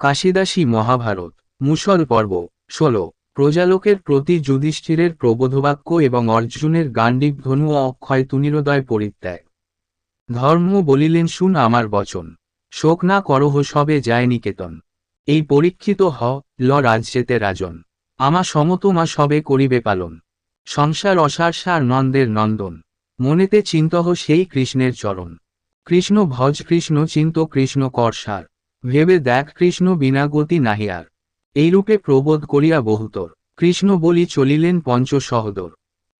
কাশিদাসী মহাভারত, মুসল পর্ব, ষোলো, প্রজালোকের প্রতি যুধিষ্ঠিরের প্রবোধবাক্য এবং অর্জুনের গান্ডিব ধনু অক্ষয় তুনিরোদয় পরিত্যাগ। ধর্ম বলিলেন, শুন আমার বচন। শোক না করহ সবে যায় নিকেতন। এই পরীক্ষিত হ, ল রাজ্যেতে রাজন। আমা সমতমা সবে করিবে পালন। সংসার অসার সার নন্দের নন্দন। মনেতে চিন্তহ সেই কৃষ্ণের চরণ। কৃষ্ণ ভজ কৃষ্ণ, চিন্ত কৃষ্ণ করসার ভেবে দেখ, কৃষ্ণ বিনা গতি নাহিয়ার এইরূপে প্রবোধ করিয়া বহুতর। কৃষ্ণ বলি চলিলেন পঞ্চ সহদর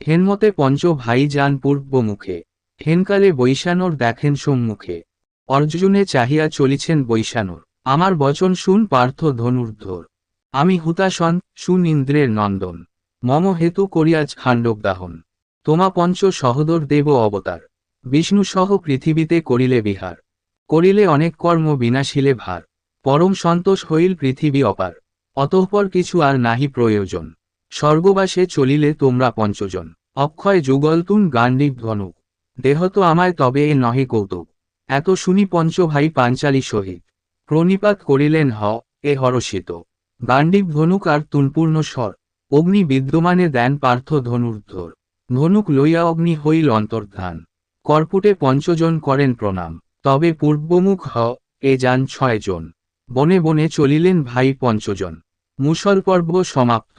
হেনমতে পঞ্চ ভাই যান পূর্ব মুখে হেনকালে বৈশানর দেখেন সম্মুখে। অর্জুনে চাহিয়া চলিছেন বৈশানর। আমার বচন শুন পার্থ ধনুর্ধর। আমি হুতাসন শুন ইন্দ্রের নন্দন। মম হেতু করিয়াজ খাণ্ডব দাহন তোমা পঞ্চ সহদর দেব অবতার। বিষ্ণু সহ পৃথিবীতে করিলে বিহার। করিলে অনেক কর্ম বিনাশিলে ভার। পরম সন্তোষ হইল পৃথিবী অপার। অতঃপর কিছু আর নাহি প্রয়োজন। স্বর্গবাসে চলিলে তোমরা পঞ্চজন। অক্ষয় যুগলতুন গান্ডিব ধনুক। দেহ তো আমায় তবে এ নহে কৌতুক। এত শুনি পঞ্চ ভাই পাঞ্চালী সহিত। প্রণিপাত করিলেন হ, এ হরষিত গান্ডিব ধনুক আর তুনপূর্ণ স্বর। অগ্নি বিদ্যমানে দেন পার্থ ধনুর্ধর। ধনুক লইয়া অগ্নি হইল অন্তর্ধান। কর্পুটে পঞ্চজন করেন প্রণাম। তবে পূর্বমুখ হ এ যান ছয়জন বনে বনে চলিলেন ভাই পঞ্চজন। মুসল পর্ব সমাপ্ত।